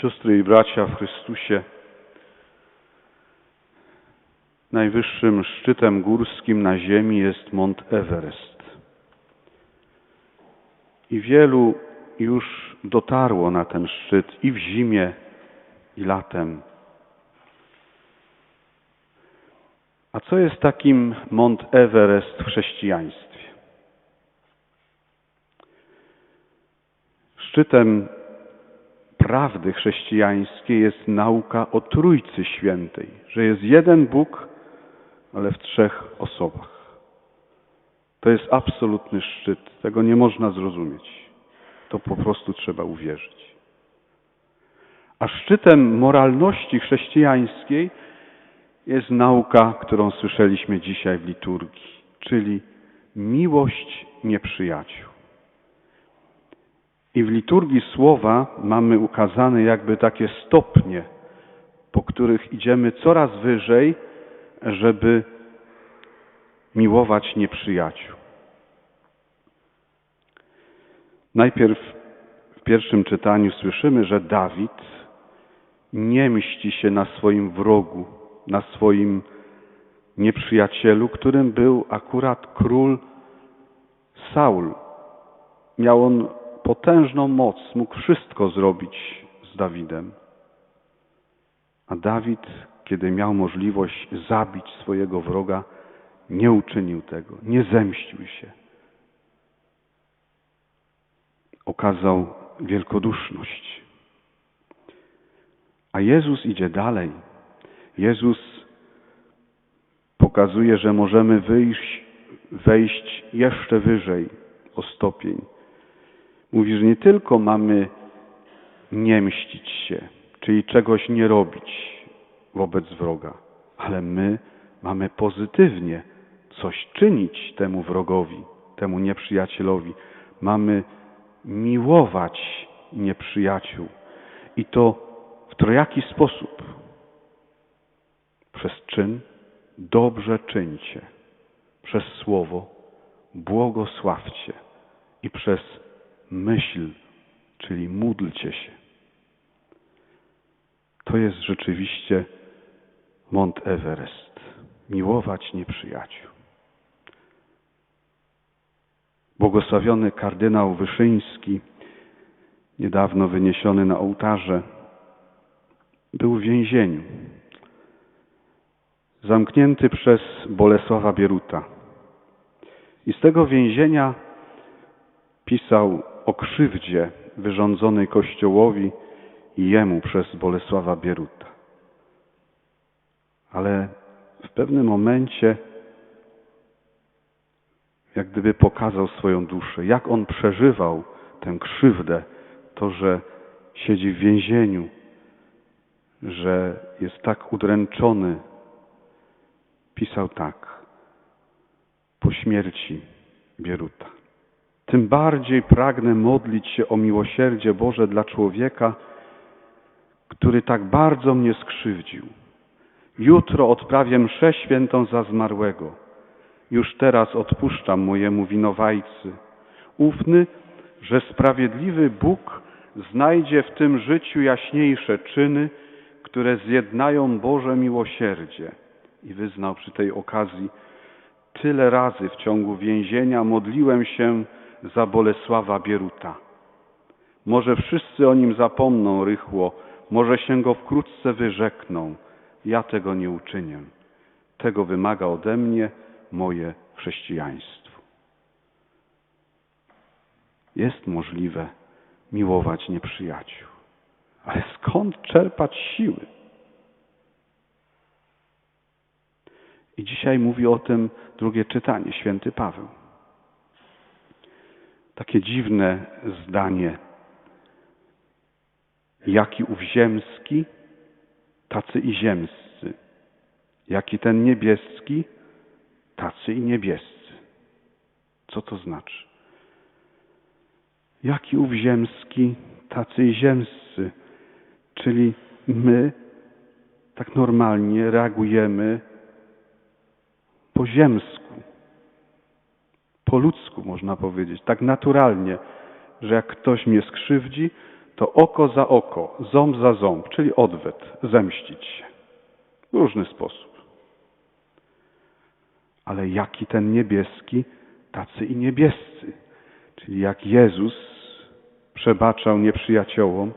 Siostry i bracia w Chrystusie, najwyższym szczytem górskim na ziemi jest Mont Everest. I wielu już dotarło na ten szczyt i w zimie, i latem. A co jest takim Mont Everest w chrześcijaństwie? Szczytem prawdy chrześcijańskiej jest nauka o Trójcy Świętej, że jest jeden Bóg, ale w trzech osobach. To jest absolutny szczyt. Tego nie można zrozumieć. To po prostu trzeba uwierzyć. A szczytem moralności chrześcijańskiej jest nauka, którą słyszeliśmy dzisiaj w liturgii, czyli miłość nieprzyjaciół. I w liturgii słowa mamy ukazane jakby takie stopnie, po których idziemy coraz wyżej, żeby miłować nieprzyjaciół. Najpierw w pierwszym czytaniu słyszymy, że Dawid nie mści się na swoim wrogu, na swoim nieprzyjacielu, którym był akurat król Saul. Miał on potężną moc, mógł wszystko zrobić z Dawidem. A Dawid, kiedy miał możliwość zabić swojego wroga, nie uczynił tego, nie zemścił się. Okazał wielkoduszność. A Jezus idzie dalej. Jezus pokazuje, że możemy wyjść, wejść jeszcze wyżej o stopień. Mówi, że nie tylko mamy nie mścić się, czyli czegoś nie robić wobec wroga, ale my mamy pozytywnie coś czynić temu wrogowi, temu nieprzyjacielowi. Mamy miłować nieprzyjaciół i to w trojaki sposób. Przez czyn dobrze czyńcie, przez słowo błogosławcie i przez myśl, czyli módlcie się. To jest rzeczywiście Mont Everest. Miłować nieprzyjaciół. Błogosławiony kardynał Wyszyński, niedawno wyniesiony na ołtarze, był w więzieniu. Zamknięty przez Bolesława Bieruta. I z tego więzienia pisał o krzywdzie wyrządzonej Kościołowi i jemu przez Bolesława Bieruta. Ale w pewnym momencie jak gdyby pokazał swoją duszę, jak on przeżywał tę krzywdę, to, że siedzi w więzieniu, że jest tak udręczony. Pisał tak po śmierci Bieruta. Tym bardziej pragnę modlić się o miłosierdzie Boże dla człowieka, który tak bardzo mnie skrzywdził. Jutro odprawię mszę świętą za zmarłego. Już teraz odpuszczam mojemu winowajcy. Ufny, że sprawiedliwy Bóg znajdzie w tym życiu jaśniejsze czyny, które zjednają Boże miłosierdzie. I wyznał przy tej okazji, tyle razy w ciągu więzienia modliłem się za Bolesława Bieruta. Może wszyscy o nim zapomną rychło, może się go wkrótce wyrzekną. Ja tego nie uczynię. Tego wymaga ode mnie moje chrześcijaństwo. Jest możliwe miłować nieprzyjaciół, ale skąd czerpać siły? I dzisiaj mówi o tym drugie czytanie, święty Paweł. Takie dziwne zdanie. Jaki ów ziemski, tacy i ziemscy. Jaki ten niebieski, tacy i niebiescy. Co to znaczy? Jaki ów ziemski, tacy i ziemscy. Czyli my tak normalnie reagujemy po ziemsku, po ludzku można powiedzieć, tak naturalnie, że jak ktoś mnie skrzywdzi, to oko za oko, ząb za ząb, czyli odwet, zemścić się. W różny sposób. Ale jaki ten niebieski, tacy i niebiescy. Czyli jak Jezus przebaczał nieprzyjaciołom,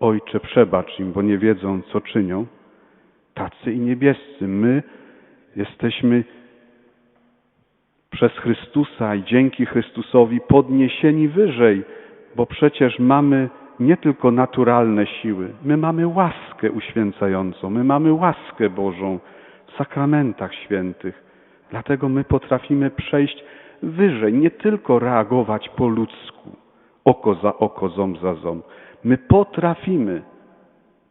Ojcze przebacz im, bo nie wiedzą, co czynią, tacy i niebiescy. My jesteśmy przez Chrystusa i dzięki Chrystusowi podniesieni wyżej, bo przecież mamy nie tylko naturalne siły, my mamy łaskę uświęcającą, my mamy łaskę Bożą w sakramentach świętych. Dlatego my potrafimy przejść wyżej, nie tylko reagować po ludzku, oko za oko, ząb za ząb. My potrafimy,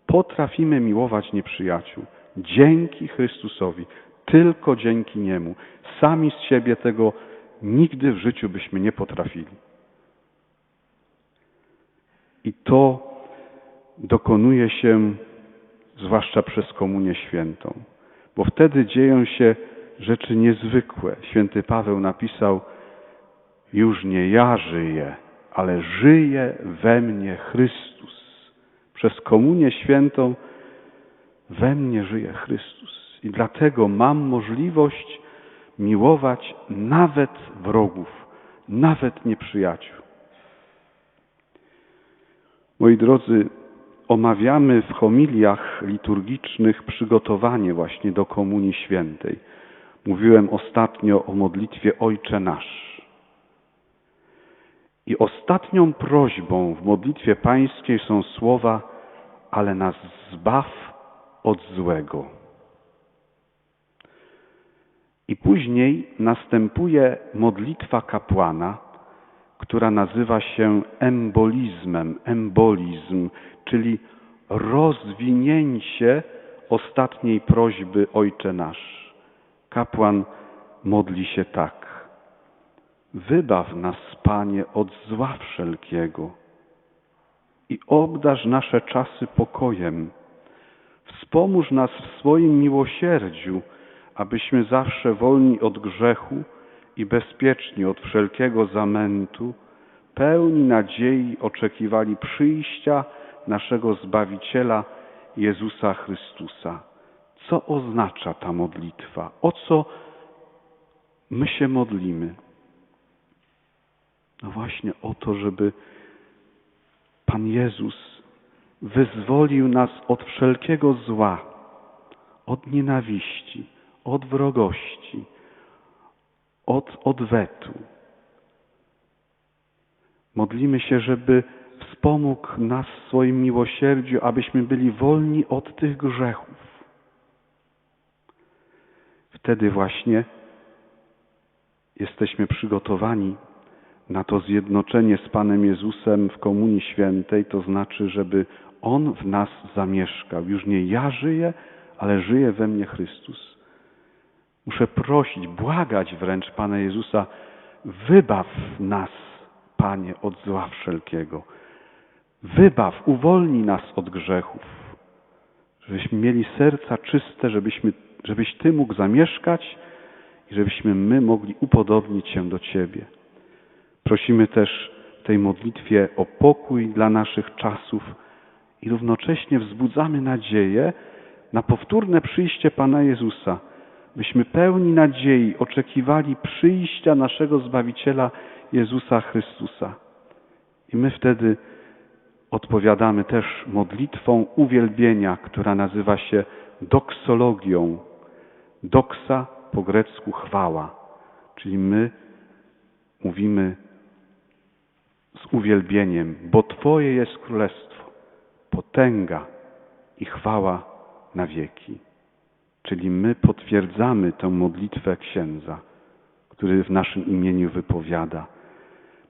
potrafimy miłować nieprzyjaciół dzięki Chrystusowi, tylko dzięki Niemu. Sami z siebie tego nigdy w życiu byśmy nie potrafili. I to dokonuje się zwłaszcza przez Komunię Świętą, bo wtedy dzieją się rzeczy niezwykłe. Święty Paweł napisał: Już nie ja żyję, ale żyje we mnie Chrystus. Przez Komunię Świętą we mnie żyje Chrystus. I dlatego mam możliwość miłować nawet wrogów, nawet nieprzyjaciół. Moi drodzy, omawiamy w homiliach liturgicznych przygotowanie właśnie do Komunii Świętej. Mówiłem ostatnio o modlitwie Ojcze Nasz. I ostatnią prośbą w modlitwie pańskiej są słowa, ale nas zbaw od złego. I później następuje modlitwa kapłana, która nazywa się embolizmem, embolizm, czyli rozwinięcie ostatniej prośby Ojcze Nasz. Kapłan modli się tak. Wybaw nas, Panie, od zła wszelkiego i obdarz nasze czasy pokojem. Wspomóż nas w swoim miłosierdziu, abyśmy zawsze wolni od grzechu i bezpieczni od wszelkiego zamętu, pełni nadziei oczekiwali przyjścia naszego Zbawiciela Jezusa Chrystusa. Co oznacza ta modlitwa? O co my się modlimy? No właśnie o to, żeby Pan Jezus wyzwolił nas od wszelkiego zła, od nienawiści, od wrogości, od odwetu. Modlimy się, żeby wspomógł nas w swoim miłosierdziu, abyśmy byli wolni od tych grzechów. Wtedy właśnie jesteśmy przygotowani na to zjednoczenie z Panem Jezusem w Komunii Świętej, to znaczy, żeby On w nas zamieszkał. Już nie ja żyję, ale żyje we mnie Chrystus. Muszę prosić, błagać wręcz Pana Jezusa, wybaw nas, Panie, od zła wszelkiego. Wybaw, uwolnij nas od grzechów, żebyśmy mieli serca czyste, żebyśmy, żebyś Ty mógł zamieszkać i żebyśmy my mogli upodobnić się do Ciebie. Prosimy też w tej modlitwie o pokój dla naszych czasów i równocześnie wzbudzamy nadzieję na powtórne przyjście Pana Jezusa, byśmy pełni nadziei oczekiwali przyjścia naszego Zbawiciela Jezusa Chrystusa. I my wtedy odpowiadamy też modlitwą uwielbienia, która nazywa się doksologią. Doksa po grecku chwała, czyli my mówimy z uwielbieniem, bo Twoje jest królestwo, potęga i chwała na wieki. Czyli my potwierdzamy tę modlitwę księdza, który w naszym imieniu wypowiada.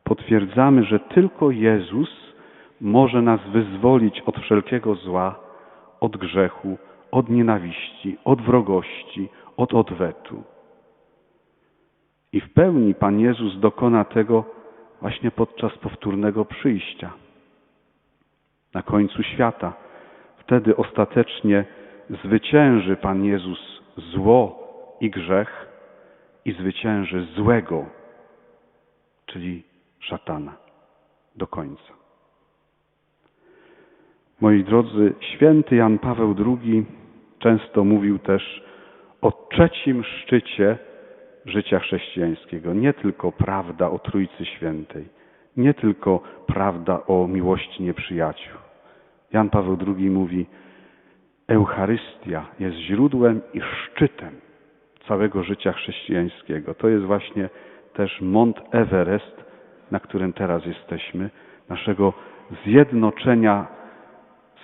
Potwierdzamy, że tylko Jezus może nas wyzwolić od wszelkiego zła, od grzechu, od nienawiści, od wrogości, od odwetu. I w pełni Pan Jezus dokona tego właśnie podczas powtórnego przyjścia. Na końcu świata. Wtedy ostatecznie zwycięży Pan Jezus zło i grzech i zwycięży złego, czyli szatana, do końca. Moi drodzy, święty Jan Paweł II często mówił też o trzecim szczycie życia chrześcijańskiego. Nie tylko prawda o Trójcy Świętej, nie tylko prawda o miłości nieprzyjaciół. Jan Paweł II mówi, Eucharystia jest źródłem i szczytem całego życia chrześcijańskiego. To jest właśnie też Mont Everest, na którym teraz jesteśmy, naszego zjednoczenia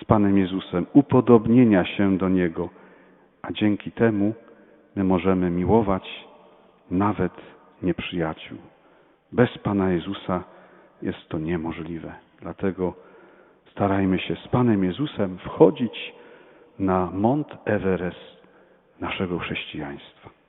z Panem Jezusem, upodobnienia się do Niego, a dzięki temu my możemy miłować nawet nieprzyjaciół. Bez Pana Jezusa jest to niemożliwe. Dlatego starajmy się z Panem Jezusem wchodzić na Mont Everest naszego chrześcijaństwa.